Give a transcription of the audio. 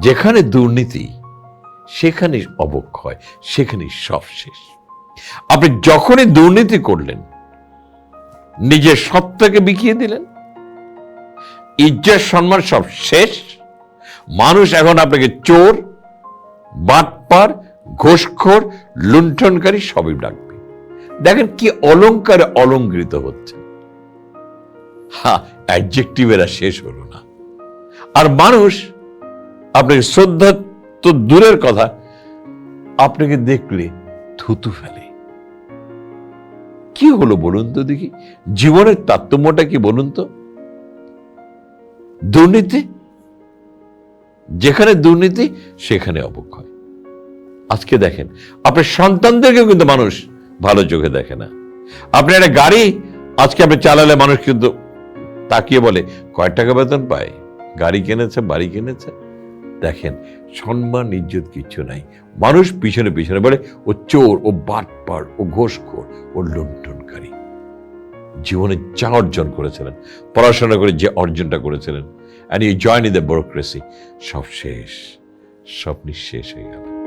যেখানে দুর্নীতি সেখানে অবক্ষয় সেখানে সব শেষ আপনি যখনই দুর্নীতি করলেন, নিজের সত্তাকে বিকিয়ে দিলেন। ইজ্জত, সম্মান সব শেষ। মানুষ এখন আপনাকে চোর, বাটপার, ঘোষখোর, লুণ্ঠনকারী সবই ডাকবে। দেখেন কি অলঙ্কারে অলঙ্কৃত হচ্ছে। হ্যাঁ অ্যাডজেক্টিভেরা শেষ হলো না। আর মানুষ আপনাকে শ্রদ্ধা তো দূরের কথা? আপনাকে দেখলে থুতু ফেলে? কি হলো বলুন তো দেখি? জীবনের তারতম্যটা কি বলুন তো? দুর্নীতি? যেখানে দুর্নীতি, সেখানে অবক্ষয়। আজকে দেখেন, আপনার সন্তানদেরকেও কিন্তু মানুষ ভালো চোখে দেখে না। আপনি একটা গাড়ি, আজকে আপনি চালালে মানুষ কিন্তু তাকিয়ে বলে, কয় টাকা বেতন পায়? গাড়ি কিনেছে, বাড়ি কিনেছে? দেখেন, সম্মান, ইজ্জত কিচ্ছু নাই। মানুষ পিছনে পিছনে বলে, ও চোর, ও বাটপার, ও ঘোষখোর, ও লুণ্ঠনকারী। জীবনে যা অর্জন করেছিলেন, পড়াশোনা করে যে অর্জনটা করেছিলেন and you join in the bureaucracy সব শেষ সব নিঃশেষ হয়ে গেল।